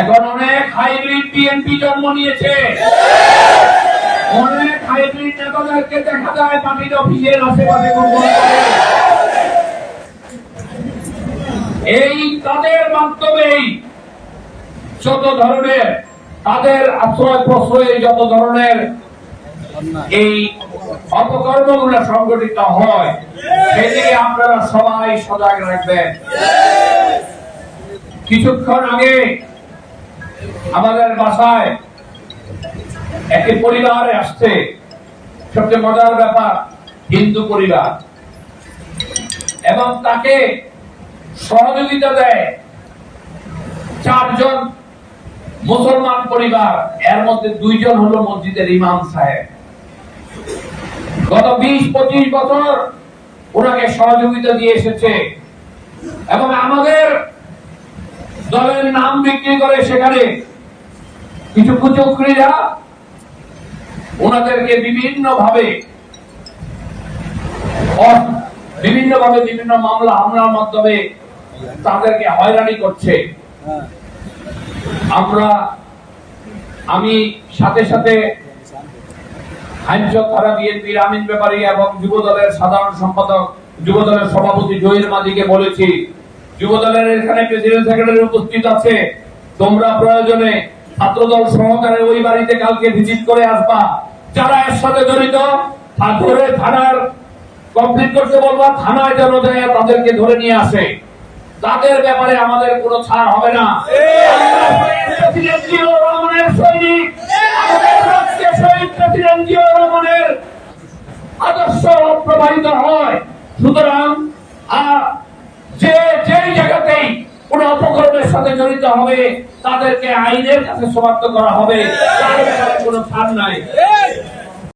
এখন অনেক hybrid BNP জন্ম নিয়েছে। অনেক হাইব্রিড নেতাদেরকে দেখা যায় পার্টির অফিসের আশেপাশে এই তাদের মাধ্যমেই যত ধরনের তাদের আশ্রয় প্রশ্রয়ে যত ধরনের এই অপকর্মগুলো সংগঠিত হয়, সেদিকে আপনারা সবাই সজাগ রাখবেন। কিছুক্ষণ আগে আমাদের বাসায় একটি পরিবারে আসছে। সবচেয়ে মজার ব্যাপার, হিন্দু পরিবার। এবং তাকে সহযোগিতা দেয় চারজন মুসলমান পরিবার। এর মধ্যে দুইজন হলো মসজিদের ইমাম সাহেব। গত বিশ, পঁচিশ বছর ওনাকে সহযোগিতা দিয়ে এসেছে। এবং আমাদের দলের নাম বিক্রি করে সেখানে কিছু কুচক্রীরা ওনাদেরকে বিভিন্ন ভাবে বিভিন্ন ভাবে বিভিন্ন মামলা হামলার মাধ্যমে তাদেরকে হয়রানি করছে। আমরা, আমি সাথে সাথে আইনসব বিএনপির আমিন ব্যাপারী এবং যুব দলের সাধারণ সম্পাদক যুব দলের সভাপতি জহির মাঝিকে বলেছি যুব দলের এখানে প্রেসিডেন্ট সেক্রেটারি উপস্থিত আছে, তোমরা প্রয়োজনে ছাত্রদল সহকারে ওই বাড়িতে কালকে ভিজিট করে আসবা। যারা এর সাথে জড়িত ধরে থানার কমপ্লিট করতে বলবা, থানায় যেন যায়, তাদেরকে ধরে নিয়ে আসে। তাদের ব্যাপারে আমাদের কোনো ছাড় হবে না। আদর্শ প্রবাহিত হয়। সুতরাং যে সাথে জড়িত হবে তাদেরকে আইনের কাছে সমাপ্ত করা হবে। কোনো ছাড় নাই।